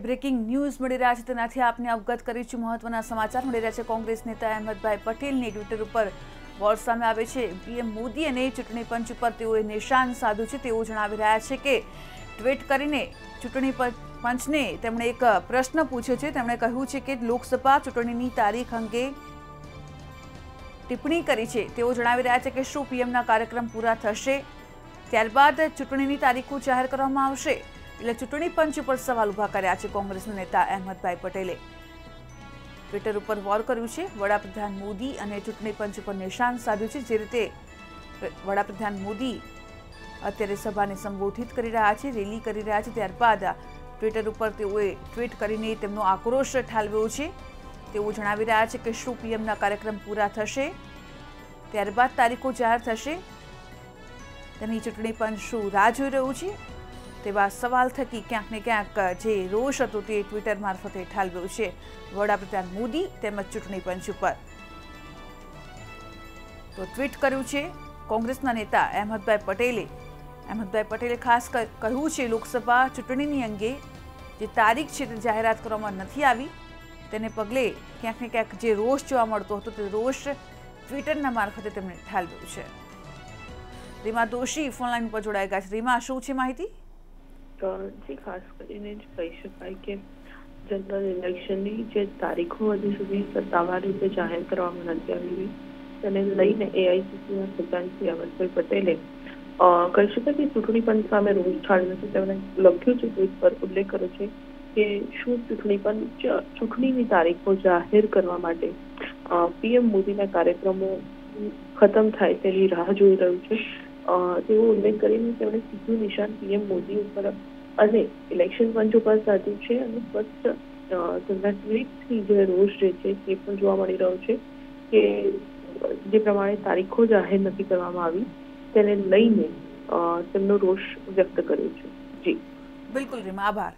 Breaking news મળી રહ્યા છે. તેનાથી આપને અવગત કરીશું મહત્વના સમાચાર મળી રહ્યા છે. કોંગ્રેસ નેતા અહેમદભાઈ પટેલની ટ્વિટર ઉપર વોર સામે આવે છે. પીએમ મોદી અને ચૂંટણી પંચ ઉપર તેઓએ નિશાન સાધ્યું છે. તેઓ જણાવી રહ્યા છે કે ટ્વીટ કરીને ચૂંટણી પંચને તેમણે એક પ્રશ્ન પૂછ્યો છે. તેમણે કહ્યું છે કે લોકસભા ચૂંટણીની તારીખ અંગે ટિપ્પણી કરી છે. તેઓ જણાવી રહ્યા છે કે શું પીએમના કાર્યક્રમ પૂરા થશે? ત્યારબાદ ચૂંટણીની તારીખો જાહેર કરવામાં આવશે. એટલે ચૂંટણી પંચ ઉપર સવાલ ઊભા કર્યા છે કોંગ્રેસના નેતા અહેમદભાઈ પટેલે. ટ્વિટર ઉપર વોર કર્યું છે. વડાપ્રધાન મોદી અને ચૂંટણી પંચ ઉપર નિશાન સાધ્યું છે. જે રીતે વડાપ્રધાન મોદી અત્યારે સભાને સંબોધિત કરી રહ્યા છે, રેલી કરી રહ્યા છે. ત્યારબાદ ટ્વિટર ઉપર તેઓએ ટ્વીટ કરીને તેમનો આક્રોશ ઠાલવ્યો છે. તેઓ જણાવી રહ્યા છે કે શું પીએમના કાર્યક્રમ પૂરા થશે? ત્યારબાદ તારીખો જાહેર થશે. તેની ચૂંટણી પંચ શું રાહ જોઈ રહ્યું છે? તેવા સવાલ થકી ક્યાંક ને ક્યાંક જે રોષ હતો તે ટ્વિટર મારફતે ઠાલવ્યો છે. વડાપ્રધાન મોદી તેમજ ચૂંટણી પંચ ઉપર. તો ટ્વીટ કર્યું છે, કોંગ્રેસના નેતા અહેમદભાઈ પટેલે. અહેમદભાઈ પટેલે ખાસ કહ્યું છે, લોકસભા ચૂંટણીની અંગે જે તારીખ છે તે જાહેરાત કરવામાં નથી આવી. તેને પગલે ક્યાંક ને ક્યાંક જે રોષ જોવા મળતો હતો તે રોષ ટ્વિટરના મારફતે તેમણે ઠાલવ્યો છે. રીમા દોશી ફોનલાઈન પર જોડાઈ ગયા છે. રીમા, શું છે માહિતી? જી ખાસ કરીને જ કહી શકાય કે જનરલ ઇલેક્શનની જે તારીખો હજી સુધી સત્તાવાર રીતે જાહેર કરવામાં નથી આવી તેને લઈને એઆઈસીસીના સદસ્ય અમરભાઈ પટેલે કહી શકાય કે ચૂંટણી પંચ સામે રોષ ઠાળ્યો છે. તેમણે લખ્યું છે ટ્વીટ પર, ઉલ્લેખ કર્યો છે કે શું ચૂંટણી પંચ, ચૂંટણીની તારીખો જાહેર કરવા માટે પીએમ મોદીના કાર્યક્રમો ખતમ થાય તેની રાહ જોઈ રહ્યું છે. તેવો ઉલ્લેખ કરીને તેમણે સીધું નિશાન પીએમ મોદી ઉપર અને ઇલેક્શન પંચ ઉપર સાધ્યું છે અને સ્પષ્ટ તેમના ટ્વીટથી જે રોષ જે છે તે પણ જોવા મળી રહ્યો છે કે જે પ્રમાણે તારીખો જાહેર નથી કરવામાં આવી તેને લઈને તેમનો રોષ વ્યક્ત કર્યો છે. જી. બિલકુલ રીમા આભાર.